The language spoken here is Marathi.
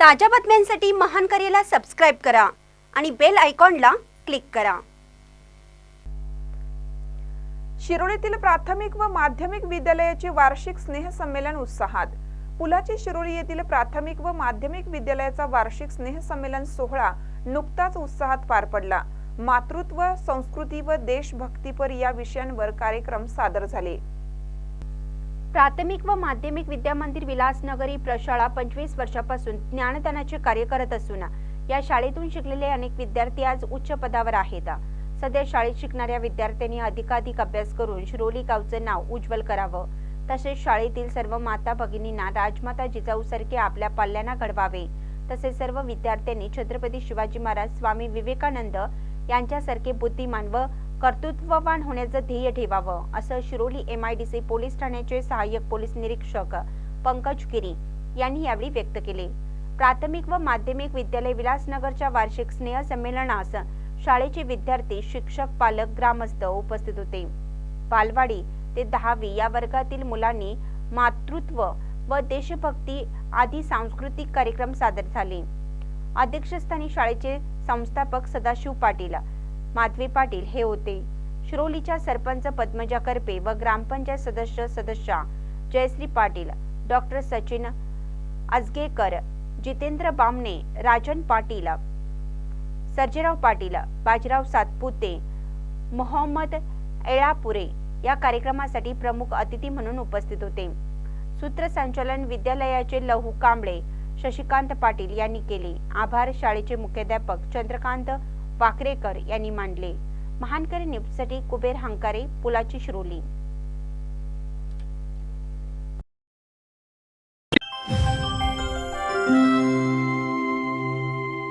ताज्या बातम्यांसाठी महान करेला सबस्क्राईब करा आणि बेल आयकॉनला क्लिक करा. शिरोळीतील प्राथमिक व माध्यमिक विद्यालयाचे वार्षिक स्नेहसंमेलन उत्साहात. पुलाची शिरोळी येथील प्राथमिक व माध्यमिक विद्यालयाचा वार्षिक स्नेहसंमेलन सोहळा नुकताच उत्साहात पार पडला. मातृत्व संस्कृती व देशभक्तीपर या विषयांवर कार्यक्रम सादर झाले. प्राथमिक व माध्यमिक विद्यामंदिर विलासनगर ही प्रशाळा पंचवीस वर्षापासून ज्ञानदानाचे कार्य करत असून या शाळेतून शिकलेले अनेक विद्यार्थी आज उच्च पदावर आहेत. सध्या शाळेत शिकणाऱ्या विद्यार्थ्यांनी अधिकाधिक अभ्यास करून शिरोली गावचं नाव उज्ज्वल करावं. तसेच शाळेतील सर्व माता भगिनींना राजमाता जिजाऊ सारखे आपल्या पाल्यांना घडवावे. तसेच सर्व विद्यार्थ्यांनी छत्रपती शिवाजी महाराज स्वामी विवेकानंद यांच्यासारखे बुद्धिमान व कर्तृत्ववान होण्याचं ध्येय ठेवावं असं Shiroli M I D C police ठाण्याचे सहाय्यक पोलीस निरीक्षक पंकज गिरी यांनी यावेळी व्यक्त केले. प्राथमिक व माध्यमिक विद्यालय विलासनगरच्या वार्षिक स्नेह संमेलनास शाळेचे विद्यार्थी शिक्षक पालक ग्रामस्थ उपस्थित होते. बालवाडी ते दहावी या वर्गातील मुलांनी मातृत्व व देशभक्ती आदी सांस्कृतिक कार्यक्रम सादर झाले. अध्यक्षस्थानी शाळेचे संस्थापक सदाशिव पाटील माधवी पाटील हे होते. शिरोलीच्या सरपंच पद्मजा करपे व ग्रामपंचायत सदस्य सदस्या जयश्री पाटील डॉक्टर सचिन आजगेकर जितेंद्र बामणे राजन पाटील सर्जेराव पाटील बाजीराव सातपुते मोहम्मद एळापुरे या कार्यक्रमासाठी प्रमुख अतिथी म्हणून उपस्थित होते. सूत्रसंचालन विद्यालयाचे लहू कांबळे शशिकांत पाटील यांनी केले. आभार शाळेचे मुख्याध्यापक चंद्रकांत वाकरेकर यांनी मांडले. महानकरी न्यूजसाठी कुबेर हंकारे पुलाची शिरोली